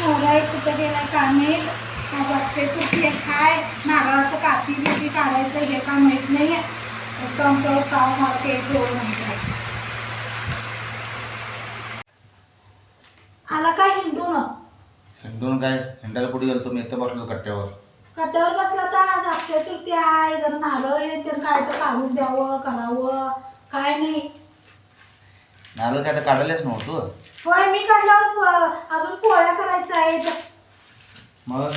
नवरा एक कुठं गेलाय काय माहीत आज अक्षय तृतीय काय नारळाचं काती बिती काढायचं हे काय माहीत नाही नुसतं आमच्यावर ताव मारते जोड माहिती आहे आला काय हिंडून? हिंडून काय? हिंडायला कुठे गेलो तुम्ही इथं बसलो कट्ट्यावर. कट्यावर बसला तर आज अक्षय तृतीय आहे. जर नारळ हे तर काय तर काढून द्यावं करावं. काय नाही. नारळ काय तर काढायलाच नव्हतं होय मी काढल्यावर अजून पोळ्या करायच्या आहेत. मग?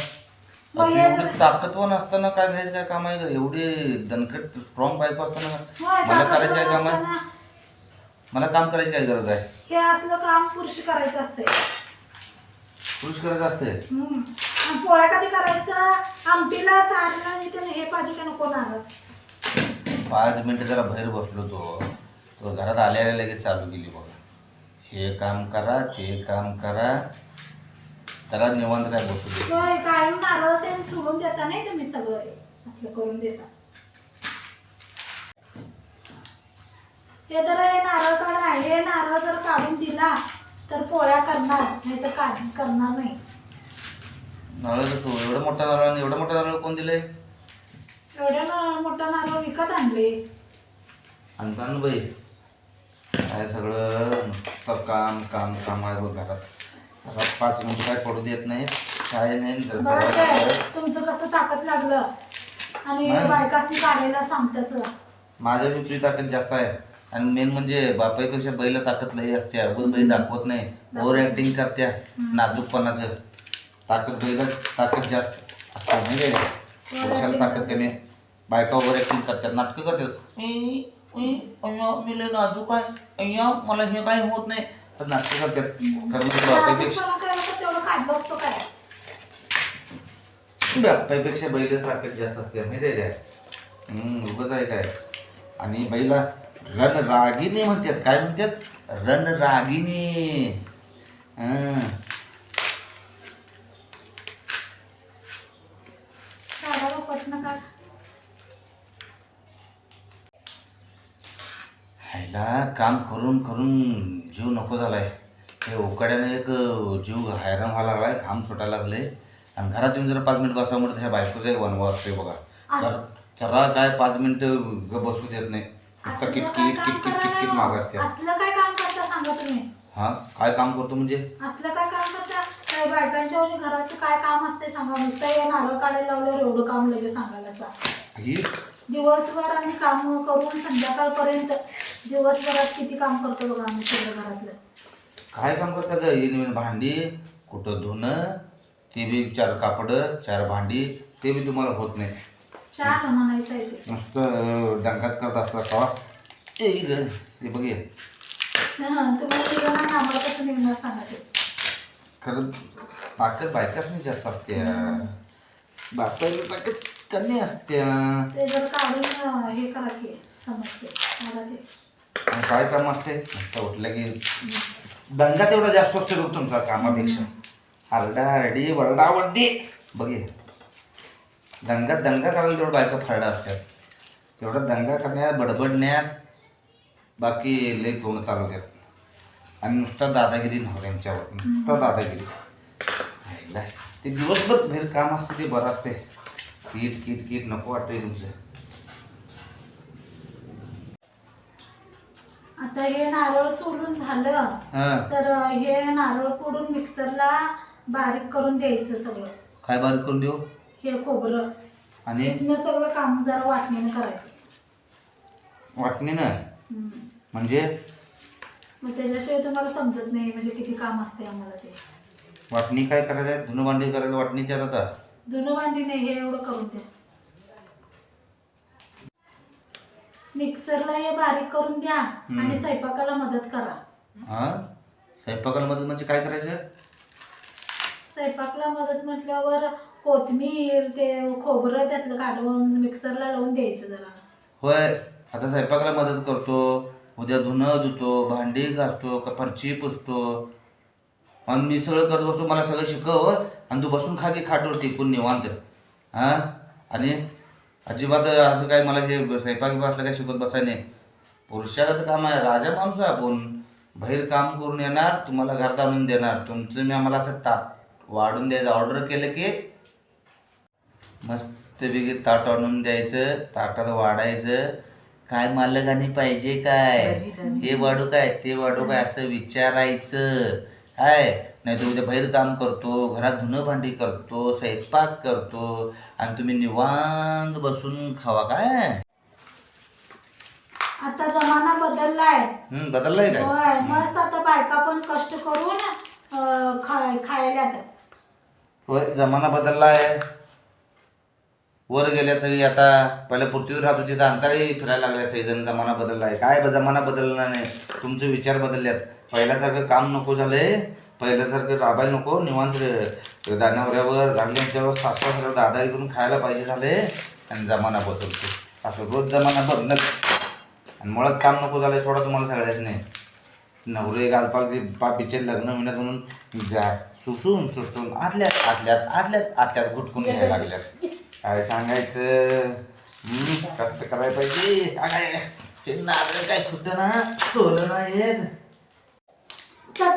मग आपली हे एवढी ताकदवान असताना काय व्हायचं काय काम आहे? एवढी दणकट स्ट्रॉंग बायको असताना होय, मला करायचं काय काम आहे? असताना. मला काम करायची काय गरज आहे? हे असलं काम पुरुष करायचं असते पुरुष करायचं असते हम्म. आणि पोळ्या कधी करायचं? आमटीला इथे हे पाहिजे का नको नारळ? पाच मिनिटं जरा बाहेर बसलो तो. तो घरात आल्या आल्या लगेच चालू केली बघा. हे काम करा ते काम करा. त्याला निवांत काय बसू दे. होय काढून नारळ ते सोडून देता नाही तुम्ही सगळं? हे. असलं करून देता. हे तर हे नारळ काढा हे नारळ जर काढून दिला तर पोळ्या करणार नाही तर काढ करणार नाही. नारळ कसं एवढं मोठा नारळ एवढं मोठा नारळ कोण दिलंय? एवढ्या ना- मोठा नारळ विकत आणले. आणताना बाई. काय सगळं नुसतं काम काम काम आहे बघ घरात. जरा पाच मिनिट काय पडू देत नाहीत काय नाही तुमचं कसं ताकद लागलं? आणि नाही. बायकासनी काढायला सांगतात माझ्या तुझी ताकद जास्त आहे. आणि मेन म्हणजे बापाईपेक्षा बैल ताकद लई असते. उगाच बैल दाखवत नाही. ओव्हर ऍक्टिंग करत्या. नाजूकपणाचं. ताकद बैल ताकद जास्त. असते आहे? पुरुषाला ताकद कमी बायका ओव्हर ऍक्टिंग करतात. नाटकं करतात. "ई, ई, अय्या, मी लय नाजूक आहे. अय्या मला हे काही होत नाही. तर नाटकं करतात कारण बापाईपेक्षा नाजूकपणा केलं तर तेवढं काढलं असतो काय बापाईपेक्षा बैल ताकद जास्त असते माहिती आहे काय? हम्म उगच आहे काय? आणि बैला रण रागिनी म्हणतात. काय म्हणतात? रण रागिनी हं. ह्याला काम करून करून जीव नको झालाय. हे उकाड्याने एक जीव हैराण व्हायला लागलाय घाम सुटायला लागले आणि घरात येऊन जरा पाच मिनिट बसा म्हणत ह्या बायकोचा एक वनवा असतोय बघा. तर जरा काय पाच मिनिटं बसू देत नाही. नुसतं असलं किट काय किट काम किट किट किट करायला किट हो? माग असते असलं काय काम करता सांगा तुम्ही? हा? काय काम करतो म्हणजे? असलं काय काम करता? काय बायकांच्या काम असते सांगा. नुसतं हे नारळ काढायला लावल्यावर एवढं काम लगेच सांगायला सांग ही दिवसभर आम्ही काम करून संध्याकाळपर्यंत दिवसभरात किती काम करतो बघा आम्ही सगळं घरातलं. काय काम करता ग? ही नवीन भांडी कुठं धुणं ते बी चार कापड चार भांडी ते बी तुम्हाला होत नाही. चार म्हणायचं आहे ते. नुसतं डंकाच करत असला कवा ए ग हे बघ हे. हं, आम्हाला कसं निघणार सांगा ते. खरं ताकद बायकाच नाही जास्त असते बापायला ताकद कमी असते आणि ते जर काढून अं, हे करा की समजते मला ते. काय काम असते? नुसतं उठलं की दंगा तेवढा जास्त असतो लोक तुमचा कामापेक्षा. आरडा आरडी वरडा वरडी. बघ. दंगा दंगा करायला तेवढं बायका फारडा असतात. तेवढा दंगा करण्यात बडबडण्यात बाकी लई तोंड चालवतात. आणि नुसता दादागिरी नवऱ्यांच्यावर नुसता दादागिरी. हायला. ते दिवसभर बाहेर काम असते ते बरं असते. किट किट किट नको वाटतंय तुमचं. आता हे नारळ सोडून झालं हां. तर हे नारळ फोडून मिक्सरला बारीक करून द्यायचं सगळं. काय बारीक करून देऊ? हे खोबरं. आणि? इथनं सगळं काम जरा वाटणीनं करायचं. वाटणी ना हम्म. म्हणजे? मग त्याच्याशिवाय तुम्हाला समजत नाही म्हणजे किती काम असते आम्हाला ते. वाटणी काय करायचं? आहे धुणं भांडी करायला वाटणी त्यात आता. धुणं भांडी नाही हे एवढं करून द्या. मिक्सरला हे बारीक करून द्या आणि स्वयंपाकाला मदत करा. हा? स्वयंपाकाला मदत म्हणजे काय करायचं? स्वयंपाकला मदत म्हटल्यावर कोथमीर ते खोबरं त्यातलं काढून मिक्सरला लावून द्यायचं जरा. होय. आता स्वयंपाकाला मदत करतो. उद्या धुणं धुतो भांडी घासतो का फरची पुसतो. आणि मी सगळं करत बसतो. मला सगळं शिकव आणि तू बसून खा की खाटवर टिकून निवांत. हा? आणि अजिबात असं काय मला हे स्वयंपाक बसलं काय शिकत बसायला नाही. पुरुषागत काम आहे राजा माणूस आहे आपण. बाहेर काम करून येणार तुम्हाला घरात आणून देणार. तुमचं मी आम्हाला असं ताप वाढून द्यायचं. ऑर्डर केलं की मस्तपैकी ताट आणून द्यायचं ताटात वाढायचं. काय मालकाने पाहिजे काय? हे वाढू काय? ते वाढू काय? असं विचारायचं. काय नाही तर उद्या बाहेर काम करतो घरात धुणं भांडी करतो स्वयंपाक करतो आणि तुम्ही निवांत बसून खावा काय? आता जमाना बदललाय. हम्म, बदललंय काय? होय मस्त आता बायका पण कष्ट करून अं, खायला होय जमाना बदलला आहे वर गेल्या सगळी आता पहिल्या पृथ्वीवर राहत होती तर अंतराळी फिरायला लागल्या सगळेजण. जमाना बदलला आहे काय ब- जमाना बदलला नाही. तुमचे विचार बदलल्यात. पहिल्यासारखं काम नको झालंय. पहिल्यासारखं राबायला नको. निवांत रे- दानावऱ्यावर गाडल्यांच्यावर सात दादारी करून खायला पाहिजे झाले. आणि जमाना बदलतो. असं रोज जमाना बदलत. आणि मुळात काम नको झालंय सोडा तुम्हाला सगळ्याच नाही नवरे गालपालचे बापीचे लग्न होण्यात म्हणून जा. सुसून सुसून आतल्यात आतल्यात आतल्यात आतल्यात घुटकून घ्यायला लागल्यात. काय सांगायचं? कष्ट करायला पाहिजे. काय ते नारळ काय सुद्धा ना? सोलं नाही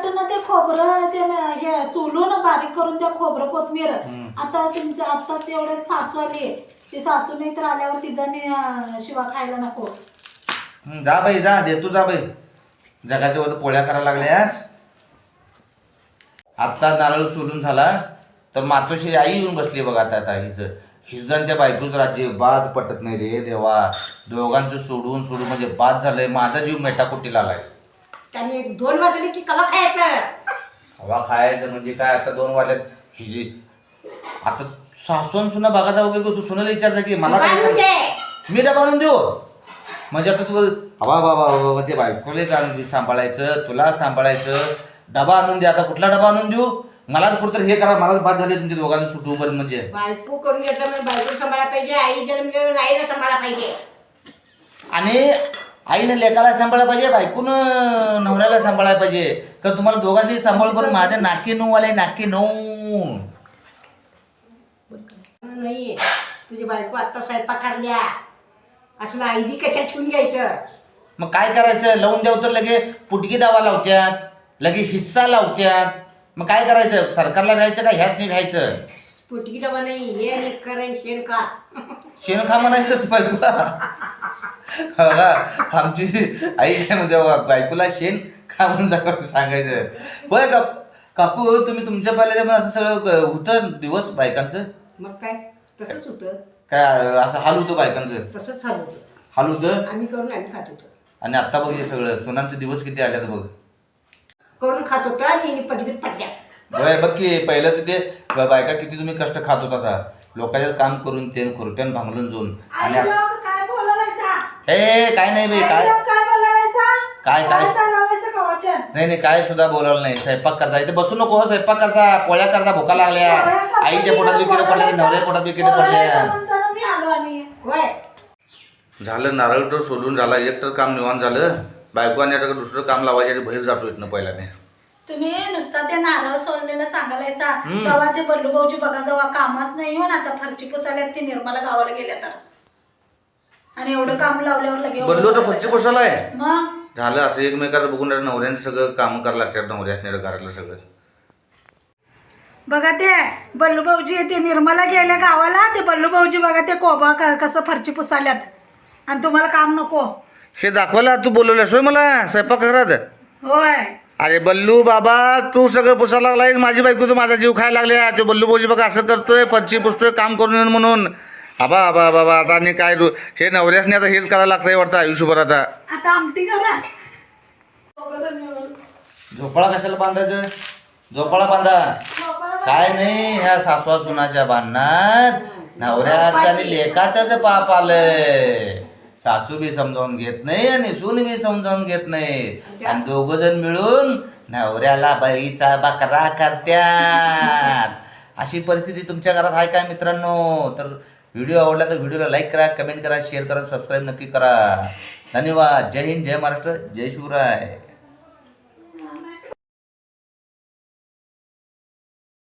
चटणं ते खोबरं ते न- हे सोलून बारीक करून त्या खोबरं कोथमीर. आता तुमचं आता तेवढे सासू आली ती सासू नाही तर आल्यावर तिचा नि- अं, शिवा खायला नको. जा बाई जा देतो जा बाई. जगाच्या वर पोळ्या करायला लागल्यास. आत्ता नारळ सोलून झाला तर मातोश्री आई येऊन बसली बघा आता आता हिचं. हिचं आणि त्या बायकोच राज्य बाद पटत नाही रे देवा. दोघांचं सोडून सोडून म्हणजे बाद झालंय. माझा जीव मेटाकुटीला आलाय. त्याने एक दोन वाजले की कला खायचं? हवा खायचं म्हणजे काय? आता दोन वाजल्यात हिजी आता सासून सुना बघा जाऊ की तू सुनाला विचारता की मला काय? दे. मी डबा आणून देऊ. म्हणजे आता तू हवा बाबा बाबा ते बायकोले आणून दे सांभाळायचं. तुला सांभाळायचं. डबा आणून दे. आता कुठला डबा आणून देऊ? मलाच कुठतर हे करा. मलाच बाद झाले तुमच्या दोघांचं सुटू बरं म्हणजे. बायको करून घेतलं म्हणजे बायको सांभाळा पाहिजे. आई आईला सांभाळा पाहिजे. आणि आईनं लेकाला सांभाळायला पाहिजे बायकोनं नवऱ्याला सांभाळायला पाहिजे. तर तुम्हाला दोघांनी सांभाळ करून माझं नाके नऊ आलंय नाके नऊ. नाहीये तुझी बायको आता स्वयंपाक करल्या. असलं आईदी कशा ठेवून घ्यायचं? मग काय करायचं? लावून द्यावं तर लगे पुटकी दावा लावत्यात लगे हिस्सा लावत्यात. मग काय करायचं? सरकारला भ्यायचं का? ह्याच नाही भ्यायचं. पुटकी डबा नाही हे आणि करण शेण का शेण खा म्हणायचं बायकोला का? आमची आई काय म्हणते बाबा, बायकोला शेण खा म्हणून सांगा- सांगायचं? होय का काकू तुम्ही तुमच्या पहिल्या असं सगळं क- होतं दिवस बायकांचं? मग काय? तसंच होतं. काय असं हाल होतं बायकांचं? तसंच चालू होतं. हाल होतं? आम्ही करून आम्ही खात होतो. आणि आता बघ हे सगळं सोनांचे दिवस किती आल्यात बघ. करून खात होतो आणि हिने पटवीत पटल्या होय बघ की पहिलंच ते ब- बायका किती तुम्ही कष्ट खात होता सा लोकांचं काम करून ते खुरप्यान भांगलून जाऊन. आणि आ- लोक काय नाही बाई काय? काय बोलायला काय- काय? सांगायचं नाही नाही काय सुद्धा बोलावलं नाही. स्वयंपाक करता इथे बसू नको हो, स्वयंपाक करता. पोळ्या करता भुका लागल्या. आईच्या पोटात विकेट पडल्या नवऱ्या पोटात विकेट पडल्या म्हणताना मी आलो आणि. होय. झालं नारळ तर सोडून झाला एक तर काम निवांत झालं. बायको आणि आता दुसरं काम लावायच्या बाहेर जातो इथनं पहिला मी तुम्ही नुसता ते नारळ सोडलेलं सांगायला जेव्हा ते बल्लूभाऊची बघा जेव्हा कामच नाही हो ना आता फरची पुसायला ती निर्मला गावाला गेल्या तर. आणि एवढं काम लावल्यावर लगे एवढं बल्लू तर. पच्ची बसायला आहे. मग? झालं असं एकमेकाचं बघून आता नवऱ्यांचं सगळं काम करायला लागतात नवऱ्यासने घरातलं सगळं. बघा ते बल्लू भाऊजी ते निर्मला गेल्या गावाला ते बल्लू भाऊजी बघा ते कोबा क- कसं फरची पुसाल्यात. आणि तुम्हाला काम नको. हे दाखवायला तू बोलवल्यास होय मला स्वयंपाक घरात? होय. अरे बल्लू बाबा तू सगळं पुसायला लागलाय माझी बायको तर माझा जीव खायला लागल्या. ते बल्लू भाऊजी बघा असं करतोय पर्ची पुसतोय काम करून येऊन म्हणून. आबा आबा बाबा आता आणि काय रू- हे नवऱ्यासने आता हेच करायला लागतंय वाटतं आयुष्यभर आता. आता आमटी करा. झोपाळा कशाला बांधायचं? झोपाळा बांधा. काय नाही ह्या सासवा सुनाच्या भांडणात नवऱ्याचं आणि लेकाचं पाप आलंय. सासू बी समजावून घेत नाही आणि सून बी समजावून घेत नाही. आणि दोघ जण मिळून नवऱ्याला बळीचा बकरा करत्यात. अशी परिस्थिती तुमच्या घरात आहे काय मित्रांनो? तर व्हिडिओ आवडला तर व्हिडिओला लाईक करा कमेंट करा शेअर करा सबस्क्राईब नक्की करा. धन्यवाद. जय हिंद जय महाराष्ट्र जय शिवराय.